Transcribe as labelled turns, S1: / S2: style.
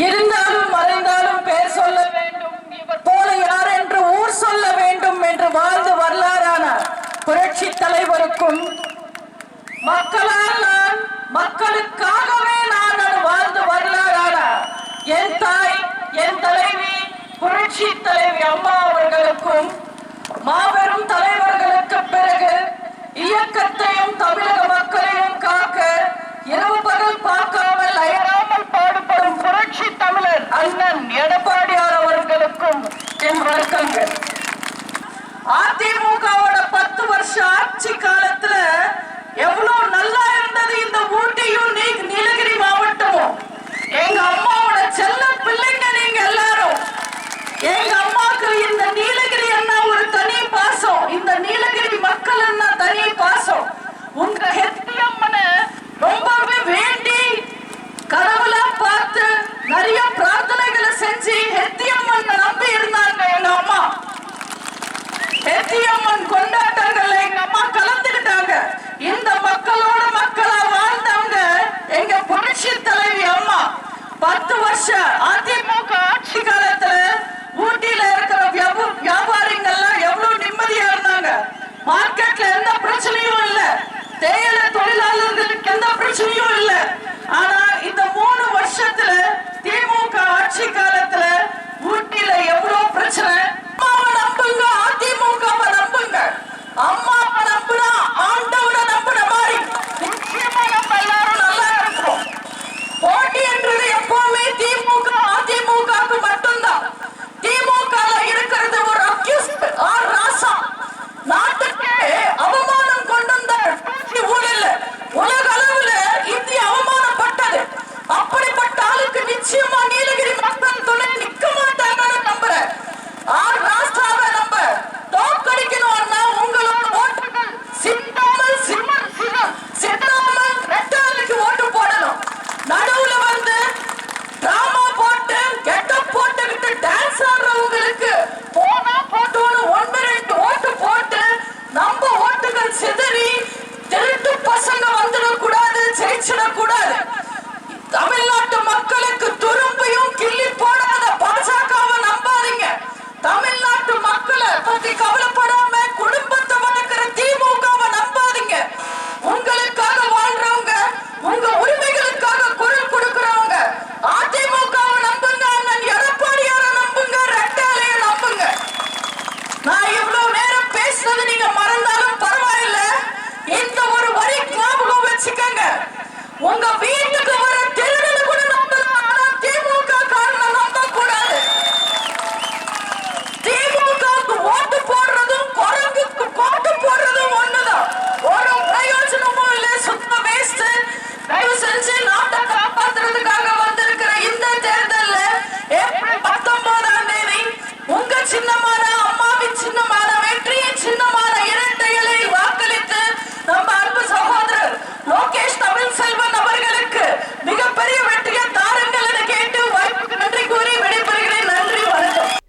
S1: இருந்தாலும் மறைந்தாலும் பெயர் சொல்ல வேண்டும். இவர் தோழையார் என்று ஊர் சொல்ல வேண்டும் என்று வாழ்ந்து வரலாறான புரட்சி தலைவருக்கும் மக்களால் நான் மக்களுக்காகவே நான் வாழ்ந்து வரலாறான என் தாய் என் தலைவி புரட்சி தலைவி அம்மா அவர்களுக்கும் மாபெரும் தலைவர் ஆட்சி காலத்துல எவ்வளவு நல்லா இருந்தது இந்த ஊட்டியும் நீலகிரி மாவட்டமும். எங்க அம்மாவோட செல்ல பிள்ளைங்க நீங்க எல்லாரும். எங்க அம்மாவுக்கு இந்த நீலகிரி என்ன ஒரு தனி பாசம். இந்த நீலகிரி மக்கள் என்ன தனி பாசம். உங்க ஹெச்பி ரொம்பவே வேண்டி கடவுளா பார்த்து நிறைய பிரார்த்தனைகளை செஞ்சு ஹெத்தியம்மன் நம்பி இருந்தாங்க எங்க அம்மா. ஹெத்தியம்மன் Paşa, Antep